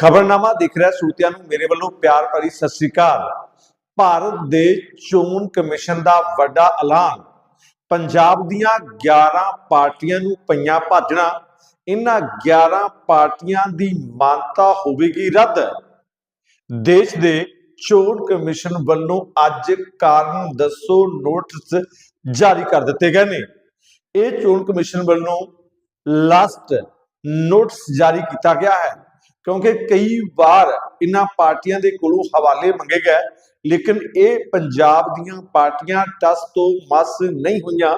ਖਬਰਨਾਮਾ ਦੇਖ ਰਿਹਾ ਸੂਤਿਆਂ ਨੂੰ, ਮੇਰੇ ਵੱਲੋਂ ਪਿਆਰ ਭਰੀ ਸਤਿ ਸ੍ਰੀ ਅਕਾਲ। ਭਾਰਤ ਦੇ ਚੋਣ ਕਮਿਸ਼ਨ ਦਾ ਵੱਡਾ ਐਲਾਨ। ਪੰਜਾਬ ਦੀਆਂ 11 ਪਾਰਟੀਆਂ ਨੂੰ ਪਈਆਂ ਭਾਜਣਾ ਇਹਨਾਂ 11 ਪਾਰਟੀਆਂ ਦੀ ਮਾਨਤਾ ਹੋਵੇਗੀ ਰੱਦ। ਦੇਸ਼ ਦੇ ਚੋਣ ਕਮਿਸ਼ਨ ਵੱਲੋਂ ਅੱਜ ਕਾਰਨ ਦੱਸੋ ਨੋਟਿਸ ਜਾਰੀ ਕਰ ਦਿੱਤੇ ਗਏ ਨੇ। ਇਹ ਚੋਣ ਕਮਿਸ਼ਨ ਵੱਲੋਂ ਲਾਸਟ ਨੋਟਿਸ ਜਾਰੀ ਕੀਤਾ ਗਿਆ ਹੈ। ਕਿਉਂਕਿ ਕਈ ਵਾਰ ਇਹਨਾਂ ਪਾਰਟੀਆਂ ਦੇ ਕੋਲੋਂ ਹਵਾਲੇ ਮੰਗੇ ਗਏ, ਲੇਕਿਨ ਇਹ ਪੰਜਾਬ ਦੀਆਂ ਪਾਰਟੀਆਂ ਟਸ ਤੋਂ ਮਸ ਨਹੀਂ ਹੋਈਆਂ।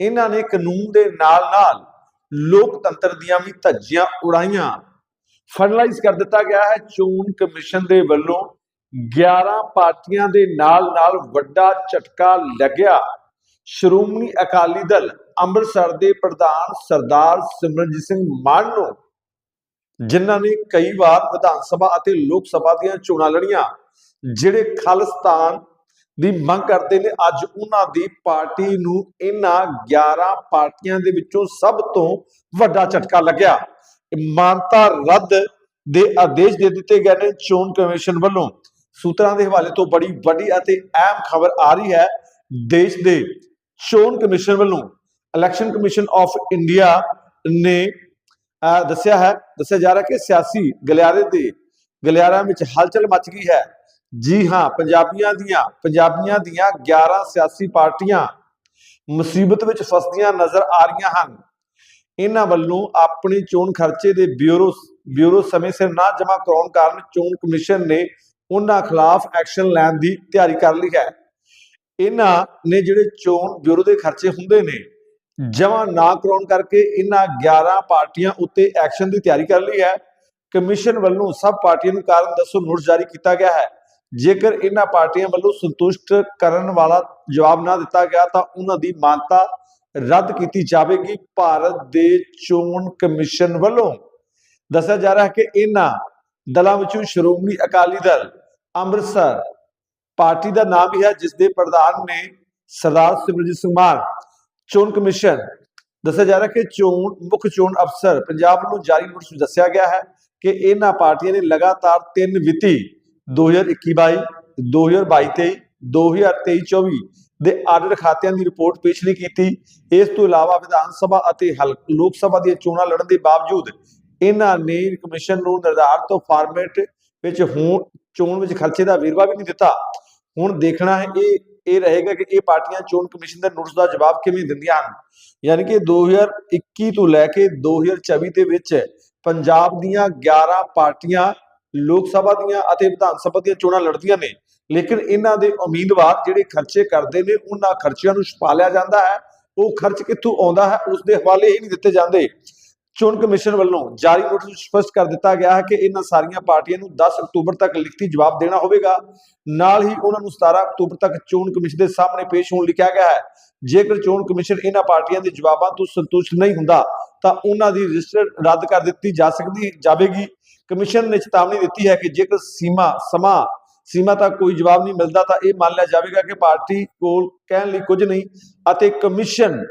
ਇਹਨਾਂ ਨੇ ਕਾਨੂੰਨ ਦੇ ਨਾਲ ਨਾਲ ਲੋਕਤੰਤਰ ਦੀਆਂ ਵੀ ਧੱਜੀਆਂ ਉਡਾਈਆਂ। ਫਾਈਨਲਾਈਜ਼ ਕਰ ਦਿੱਤਾ ਗਿਆ ਹੈ, ਚੋਣ ਕਮਿਸ਼ਨ ਦੇ ਵੱਲੋਂ 11 ਪਾਰਟੀਆਂ ਦੇ ਨਾਲ ਨਾਲ ਵੱਡਾ ਝਟਕਾ ਲੱਗਿਆ। ਸ਼੍ਰੋਮਣੀ ਅਕਾਲੀ ਦਲ ਅੰਮ੍ਰਿਤਸਰ ਦੇ ਪ੍ਰਧਾਨ ਸਰਦਾਰ ਸਿਮਰਨਜੀਤ ਸਿੰਘ ਮਾਨ ਨੂੰ ਜਿਨ੍ਹਾਂ ਨੇ ਕਈ ਵਾਰ ਵਿਧਾਨ ਸਭਾ ਅਤੇ ਲੋਕ ਸਭਾ ਦੀਆਂ ਚੋਣਾਂ ਲੜੀਆਂ, ਜਿਹੜੇ ਖਾਲਿਸਤਾਨ ਦੀ ਮੰਗ ਕਰਦੇ ਨੇ, ਅੱਜ ਉਹਨਾਂ ਦੀ ਪਾਰਟੀ ਨੂੰ ਇਹਨਾਂ 11 ਪਾਰਟੀਆਂ ਦੇ ਵਿੱਚੋਂ ਸਭ ਤੋਂ ਵੱਡਾ ਝਟਕਾ ਲੱਗਿਆ। ਮਾਨਤਾ ਰੱਦ ਦੇ ਆਦੇਸ਼ ਦੇ ਦਿੱਤੇ ਗਏ ਨੇ ਚੋਣ ਕਮਿਸ਼ਨ ਵੱਲੋਂ। ਸੂਤਰਾਂ ਦੇ ਹਵਾਲੇ ਤੋਂ ਬੜੀ ਵੱਡੀ ਅਤੇ ਅਹਿਮ ਖਬਰ ਆ ਰਹੀ ਹੈ, ਦੇਸ਼ ਦੇ ਚੋਣ ਕਮਿਸ਼ਨ ਵੱਲੋਂ। ਇਲੈਕਸ਼ਨ ਕਮਿਸ਼ਨ ਆਫ ਇੰਡੀਆ ਨੇ ਦੱਸਿਆ ਹੈ, ਦੱਸਿਆ ਜਾ ਰਿਹਾ ਕਿ ਸਿਆਸੀ ਗਲਿਆਰੇ ਦੇ ਗਲਿਆਰਿਆਂ ਵਿੱਚ ਹਲਚਲ ਮਚ ਗਈ ਹੈ। ਜੀ ਹਾਂ, ਪੰਜਾਬੀਆਂ ਦੀਆਂ ਪੰਜਾਬੀਆਂ ਦੀਆਂ 11 ਸਿਆਸੀ ਪਾਰਟੀਆਂ ਮੁਸੀਬਤ ਵਿੱਚ ਫਸਦੀਆਂ ਨਜ਼ਰ ਆ ਰਹੀਆਂ ਹਨ। ਇਹਨਾਂ ਵੱਲੋਂ ਆਪਣੀ ਚੋਣ ਖਰਚੇ ਦੇ ਬਿਊਰੋ ਬਿਊਰੋ ਸਮੇਂ ਸਿਰ ਨਾ ਜਮ੍ਹਾਂ ਕਰਾਉਣ ਕਾਰਨ ਚੋਣ ਕਮਿਸ਼ਨ ਨੇ ਉਹਨਾਂ ਖਿਲਾਫ ਐਕਸ਼ਨ ਲੈਣ ਦੀ ਤਿਆਰੀ ਕਰ ਲਈ ਹੈ। ਇਹਨਾਂ ਨੇ ਜਿਹੜੇ ਚੋਣ ਬਿਊਰੋ ਦੇ ਖਰਚੇ ਹੁੰਦੇ ਨੇ ਜਮ੍ਹਾਂ ਨਾ ਕਰਾਉਣ ਕਰਕੇ ਇਹਨਾਂ 11 ਪਾਰਟੀਆਂ ਉੱਤੇ ਐਕਸ਼ਨ ਦੀ ਤਿਆਰੀ ਕਰ ਲਈ ਹੈ। ਕਮਿਸ਼ਨ ਵੱਲੋਂ ਸਭ ਪਾਰਟੀਆਂ ਨੂੰ ਕਾਰਨ ਦੱਸੋ ਨੋਟਿਸ ਜਾਰੀ ਕੀਤਾ ਗਿਆ ਹੈ। ਜੇਕਰ ਇਹਨਾਂ ਪਾਰਟੀਆਂ ਵੱਲੋਂ ਸੰਤੁਸ਼ਟ ਕਰਨ ਵਾਲਾ ਜਵਾਬ ਨਾ ਦਿੱਤਾ ਗਿਆ ਤਾਂ ਉਹਨਾਂ ਦੀ ਮਾਨਤਾ ਰੱਦ ਕੀਤੀ ਜਾਵੇਗੀ। ਭਾਰਤ ਦੇ ਚੋਣ ਕਮਿਸ਼ਨ ਵੱਲੋਂ ਦੱਸਿਆ ਜਾ ਰਿਹਾ ਹੈ ਕਿ ਇਹਨਾਂ ਦਲਾਂ ਵਿੱਚੋਂ ਸ਼੍ਰੋਮਣੀ ਅਕਾਲੀ ਦਲ ਅੰਮ੍ਰਿਤਸਰ ਪਾਰਟੀ ਦਾ ਨਾਮ ਵੀ ਹੈ, ਜਿਸ ਦੇ ਪ੍ਰਧਾਨ ਨੇ ਸਰਦਾਰ ਸਿਮਰਜੀਤ ਸਿੰਘ ਮਾਨ ਚੋਣ ਕਮਿਸ਼ਨ। ਦੱਸਿਆ ਜਾ ਰਿਹਾ ਕਿ ਚੋਣ, ਮੁੱਖ ਚੋਣ ਅਫਸਰ ਪੰਜਾਬ ਨੂੰ ਜਾਰੀ ਨੋਟਿਸ ਵਿੱਚ ਦੱਸਿਆ ਗਿਆ ਹੈ ਕਿ ਇਹਨਾਂ ਪਾਰਟੀਆਂ ਨੇ ਲਗਾਤਾਰ ਤਿੰਨ ਵਿੱਤੀ 2021-22 2022-23 2023-24 ਦੇ ਆਡਿਟ ਖਾਤਿਆਂ ਦੀ ਰਿਪੋਰਟ ਪੇਸ਼ ਨਹੀਂ ਕੀਤੀ। ਇਸ ਤੋਂ ਇਲਾਵਾ ਵਿਧਾਨ ਸਭਾ ਅਤੇ ਹਲਕ ਲੋਕ ਸਭਾ ਦੀਆਂ ਚੋਣਾਂ ਲੜਨ ਦੇ ਬਾਵਜੂਦ ਇਹਨਾਂ ਨੇ ਕਮਿਸ਼ਨ ਨੂੰ ਨਿਰਧਾਰਤ ਫਾਰਮੈਟ ਵਿੱਚ ਹੁਣ, ਚੋਣ ਵਿੱਚ ਖਰਚੇ ਦਾ ਵੇਰਵਾ ਵੀ ਨਹੀਂ ਦਿੱਤਾ। ਹੁਣ ਦੇਖਣਾ ਹੈ ਇਹ ਇਹ ਰਹੇਗਾ ਕਿ ਇਹ ਪਾਰਟੀਆਂ ਚੋਣ ਕਮਿਸ਼ਨ ਦੇ ਨੋਟਿਸ ਦਾ ਜਵਾਬ ਕਿਵੇਂ ਦਿੰਦੀਆਂ ਹਨ? ਯਾਨੀ ਕਿ 2021 ਤੋਂ ਲੈ ਕੇ 2024 ਦੇ ਵਿੱਚ ਪੰਜਾਬ ਦੀਆਂ 11 ਪਾਰਟੀਆਂ ਲੋਕ ਸਭਾ ਦੀਆਂ ਅਤੇ ਵਿਧਾਨ ਸਭਾ ਦੀਆਂ ਚੋਣਾਂ ਲੜਦੀਆਂ ਨੇ। ਲੇਕਿਨ ਇਹਨਾਂ ਦੇ ਉਮੀਦਵਾਰ ਜਿਹੜੇ ਖਰਚੇ ਕਰਦੇ ਨੇ, ਉਹਨਾਂ ਖਰਚਿਆਂ ਨੂੰ ਛੁਪਾ ਲਿਆ ਜਾਂਦਾ ਹੈ। ਉਹ ਖਰਚ ਕਿੱਥੋਂ ਆਉਂਦਾ ਹੈ, ਉਸ ਦੇ ਹਵਾਲੇ ਹੀ ਨਹੀਂ ਦਿੱਤੇ ਜਾਂਦੇ। ਚੋਣ ਕਮਿਸ਼ਨ ਵੱਲੋਂ ਜਾਰੀ ਨੋਟਿਸ ਵਿੱਚ ਸਪਸ਼ਟ ਕਰ ਦਿੱਤਾ ਗਿਆ ਹੈ ਕਿ ਇਹਨਾਂ ਸਾਰੀਆਂ ਪਾਰਟੀਆਂ ਨੂੰ 10 ਅਕਤੂਬਰ ਤੱਕ ਲਿਖਤੀ ਜਵਾਬ ਦੇਣਾ ਹੋਵੇਗਾ। ਨਾਲ ਹੀ ਉਹਨਾਂ ਨੂੰ 17 ਅਕਤੂਬਰ ਤੱਕ ਚੋਣ ਕਮਿਸ਼ਨ ਦੇ ਸਾਹਮਣੇ ਪੇਸ਼ ਹੋਣ ਲਿਖਿਆ ਗਿਆ ਹੈ। ਜੇਕਰ ਚੋਣ ਕਮਿਸ਼ਨ ਇਹਨਾਂ ਪਾਰਟੀਆਂ ਦੇ ਜਵਾਬਾਂ ਤੋਂ ਸੰਤੁਸ਼ਟ ਨਹੀਂ ਹੁੰਦਾ, ਤਾਂ ਉਹਨਾਂ ਦੀ ਰਜਿਸਟਰ ਰੱਦ ਕਰ ਦਿੱਤੀ ਜਾ ਸਕਦੀ ਜਾਵੇਗੀ। ਕਮਿਸ਼ਨ ਨੇ ਚੇਤਾਵਨੀ ਦਿੱਤੀ ਹੈ ਕਿ ਜੇਕਰ ਸੀਮਾ, ਸਮਾਂ, ਸੀਮਾ ਤੱਕ ਕੋਈ ਜਵਾਬ ਨਹੀਂ ਮਿਲਦਾ, ਤਾਂ ਇਹ ਮੰਨ ਲਿਆ ਜਾਵੇਗਾ ਕਿ ਪਾਰਟੀ ਕੋਲ ਕਹਿਣ ਲਈ ਕੁਝ ਨਹੀਂ ਅਤੇ ਕਮਿਸ਼ਨ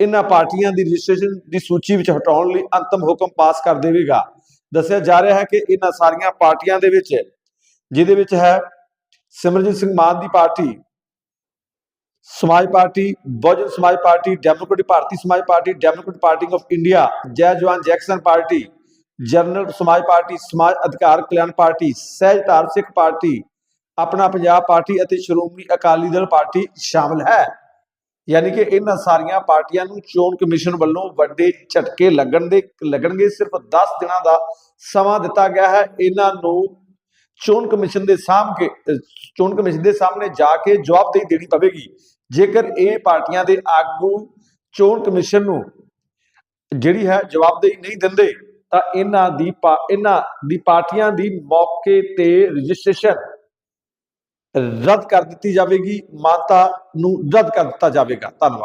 ਇਹਨਾਂ ਪਾਰਟੀਆਂ ਦੀ ਰਜਿਸਟ੍ਰੇਸ਼ਨ ਦੀ ਸੂਚੀ ਵਿੱਚ ਹਟਾਉਣ ਲਈ ਅੰਤਮ ਹੁਕਮ ਪਾਸ ਕਰ ਦੇਵੇਗਾ। ਦੱਸਿਆ ਜਾ ਰਿਹਾ ਹੈ ਕਿ ਇਹਨਾਂ ਸਾਰੀਆਂ ਪਾਰਟੀਆਂ ਦੇ ਵਿੱਚ, ਜਿਹਦੇ ਵਿੱਚ ਹੈ ਸਿਮਰਜੀਤ ਸਿੰਘ ਮਾਨ ਦੀ party, Samaj party, Bahujan Samaj party, democratic Bharatiya Samaj party, democratic party of India, Jai Jawan Jackson party, general Samaj party, Samaj Adhikar Kalyan party ਸਹਿਜਧਾਰ Sikh party, ਆਪਣਾ ਪੰਜਾਬ ਪਾਰਟੀ ਅਤੇ ਸ਼੍ਰੋਮਣੀ ਅਕਾਲੀ ਦਲ ਪਾਰਟੀ ਸ਼ਾਮਲ ਹੈ। ਯਾਨੀ ਕਿ ਇਹਨਾਂ ਸਾਰੀਆਂ ਪਾਰਟੀਆਂ ਨੂੰ ਚੋਣ ਕਮਿਸ਼ਨ ਵੱਲੋਂ ਵੱਡੇ ਝਟਕੇ ਲੱਗਣ ਦੇ, ਲੱਗਣਗੇ। ਸਿਰਫ 10 ਦਿਨਾਂ ਦਾ ਸਮਾਂ ਦਿੱਤਾ ਗਿਆ ਹੈ। ਇਹਨਾਂ ਨੂੰ ਚੋਣ ਕਮਿਸ਼ਨ ਦੇ ਸਾਹਮਣੇ, ਚੋਣ ਕਮਿਸ਼ਨ ਦੇ ਸਾਹਮਣੇ ਜਾ ਕੇ ਜਵਾਬਦੇਹੀ ਦੇਣੀ ਪਵੇਗੀ। ਜੇਕਰ ਇਹ ਪਾਰਟੀਆਂ ਦੇ ਆਗੂ ਚੋਣ ਕਮਿਸ਼ਨ ਨੂੰ ਜਿਹੜੀ ਹੈ ਜਵਾਬਦੇਹੀ ਨਹੀਂ ਦਿੰਦੇ, ਤਾਂ ਇਹਨਾਂ ਦੀ ਪਾ- ਇਹਨਾਂ ਦੀ ਪਾਰਟੀਆਂ ਦੀ ਮੌਕੇ ਤੇ ਰਜਿਸਟ੍ਰੇਸ਼ਨ ਰੱਦ ਕਰ ਦਿੱਤੀ ਜਾਵੇਗੀ ਮਾਤਾ ਨੂੰ ਰੱਦ ਕਰ ਦਿੱਤਾ ਜਾਵੇਗਾ। ਧੰਨਵਾਦ।